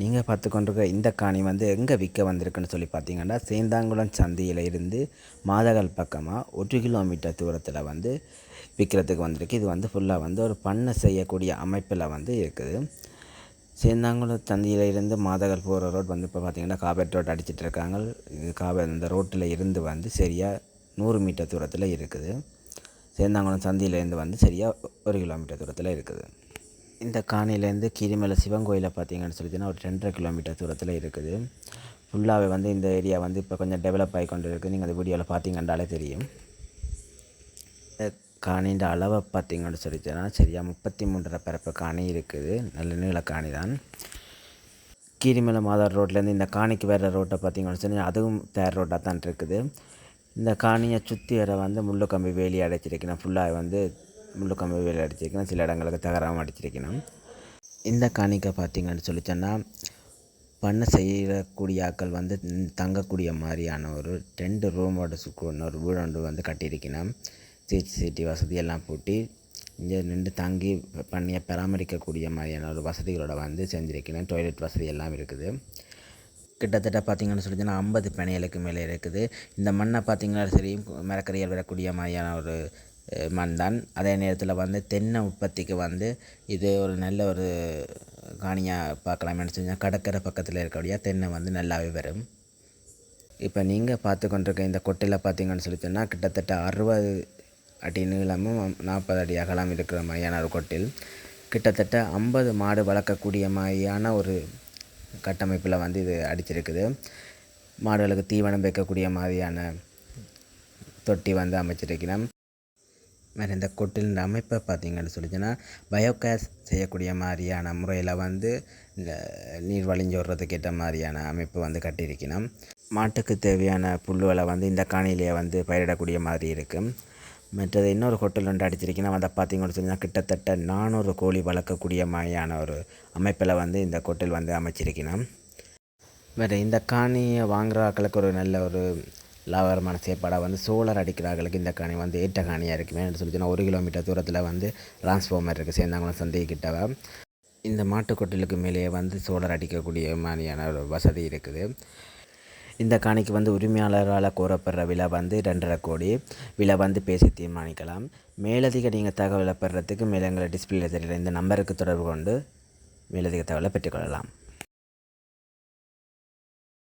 நீங்கள் பார்த்து கொண்டிருக்க இந்த காணி வந்து எங்கே விற்க வந்திருக்குன்னு சொல்லி பார்த்தீங்கன்னா சேந்தாங்குளம் சந்தையில் இருந்து மாதகல் பக்கமாக ஒரு கிலோமீட்டர் தூரத்தில் வந்து விற்கிறதுக்கு வந்திருக்கு. இது வந்து ஃபுல்லாக வந்து ஒரு பண்ணை செய்யக்கூடிய அமைப்பில் வந்து இருக்குது. சேந்தாங்குளம் சந்தையில் இருந்து மாதகல் போகிற ரோட் வந்து இப்போ பார்த்தீங்கன்னா காபேட் ரோட் அடிச்சிட்டு இருக்காங்க. இது காபே இந்த ரோட்டில் இருந்து வந்து சரியாக நூறு மீட்டர் தூரத்தில் இருக்குது. சேந்தாங்குளம் சந்தையிலேருந்து வந்து சரியாக ஒரு கிலோமீட்டர் தூரத்தில் இருக்குது. இந்த காணிலேருந்து கீரிமலை சிவன் கோயிலை பார்த்தீங்கன்னு சொல்லிட்டுனா ஒரு ரெண்டரை கிலோமீட்டர் தூரத்தில் இருக்குது. ஃபுல்லாகவே வந்து இந்த ஏரியா வந்து இப்போ கொஞ்சம் டெவலப் ஆகி கொண்டு இருக்குது நீங்கள் அந்த வீடியோவில் பார்த்தீங்கன்றாலே தெரியும். இந்த காணின்ற அளவை பார்த்தீங்கன்னு சொல்லிச்சுன்னா சரியாக முப்பத்தி மூன்றரை பரப்பு காணி இருக்குது. நல்ல நீள காணி தான். கீரிமலை மாதார் ரோட்லேருந்து இந்த காணிக்கு வேறு ரோட்டை பார்த்தீங்கன்னு சொன்னால் அதுவும் தேர் ரோட்டாக தான் இருக்குது. இந்த காணியை சுற்றி வர வந்து முள்ளு கம்பி வேலி அடைச்சிருக்கேன் ஃபுல்லாக வந்து முள்ளு கம்பி வேலை அடிச்சிருக்கணும் சில இடங்களுக்கு தகராமல் அடிச்சிருக்கணும். இந்த காணிக்கை பார்த்தீங்கன்னு சொல்லி சொன்னால் பண்ணை செய்யக்கூடிய ஆக்கள் வந்து தங்கக்கூடிய மாதிரியான ஒரு ரெண்டு ரூமோட சுக்குன்னு ஒரு வீடு ஒன்று வந்து கட்டியிருக்கணும். சிசிடிவி வசதி எல்லாம் பூட்டி இங்கே நின்று தங்கி பண்ணியை பராமரிக்கக்கூடிய மாதிரியான ஒரு வசதிகளோட வந்து செஞ்சுருக்கணும். டாய்லெட் வசதி எல்லாம் இருக்குது. கிட்டத்தட்ட பார்த்திங்கன்னு சொல்லி ஐம்பது பிணையலுக்கு மேலே இருக்குது. இந்த மண்ணை பார்த்திங்கன்னா சரி மரக்கறிகள் வரக்கூடிய மாதிரியான ஒரு மண் தான் அதே நேரத்தில் வந்து தென்னை உற்பத்திக்கு வந்து இது ஒரு நல்ல ஒரு காணியாக பார்க்கலாம்னு சொன்னால் கடற்கரை பக்கத்தில் இருக்கக்கூடிய தென்னை வந்து நல்லாவே வரும். இப்போ நீங்கள் பார்த்து கொண்டிருக்க இந்த கொட்டையில் பார்த்தீங்கன்னு சொல்லி சொன்னால் கிட்டத்தட்ட அறுபது அடி நீளமும் நாற்பது அடி அகலம் இருக்கிற மாதிரியான ஒரு கொட்டில். கிட்டத்தட்ட ஐம்பது மாடு வளர்க்கக்கூடிய மாதிரியான ஒரு கட்டமைப்பில் வந்து இது அடிச்சிருக்குது. மாடுகளுக்கு தீவனம் வைக்கக்கூடிய மாதிரியான தொட்டி வந்து அமைச்சிருக்கிறோம். மாதிரி இந்த கொட்டிலின் அமைப்பை பார்த்தீங்கன்னு சொல்லிச்சுன்னா பயோகேஸ் செய்யக்கூடிய மாதிரியான முறையில் வந்து இந்த நீர் வழிஞ்சு விடுறதுக்கு ஏற்ற மாதிரியான அமைப்பு வந்து கட்டியிருக்கணும். மாட்டுக்கு தேவையான புல்லுகளை வந்து இந்த காணியிலேயே வந்து பயிரிடக்கூடிய மாதிரி இருக்கும் மற்றது இன்னொரு ஹோட்டல் ஒன்று அடிச்சிருக்கீங்கன்னா அதை பார்த்தீங்கன்னு சொன்னால் கிட்டத்தட்ட நானூறு கோழி வளர்க்கக்கூடிய மாதிரியான ஒரு அமைப்பில் வந்து இந்த கொட்டில் வந்து அமைச்சிருக்கணும். வேறு இந்த காணியை வாங்குகிற ஒரு நல்ல ஒரு லாபகரமான செயற்பாடாக வந்து சோலார் அடிக்கிறார்களுக்கு இந்த காணி வந்து ஏற்ற காணியாக இருக்குமே சொல்லி ஒரு கிலோமீட்டர் தூரத்தில் வந்து டிரான்ஸ்ஃபார்மர் இருக்குது சேர்ந்தாங்களும் சந்தைக்கிட்டவ இந்த மாட்டுக்கொட்டிலுக்கு மேலேயே வந்து சோலார் அடிக்கக்கூடிய மாதிரியான ஒரு வசதி இருக்குது. இந்த காணிக்கு வந்து உரிமையாளரால் கோரப்படுற விலை வந்து ரெண்டரை கோடி. விலை வந்து பேசி தீர்மானிக்கலாம். மேலதிக நீங்கள் தகவலை பெறுறதுக்கு மேலே எங்களை டிஸ்பிளே தெரியல இந்த நம்பருக்கு தொடர்பு கொண்டு மேலதிக தகவலை பெற்றுக்கொள்ளலாம்.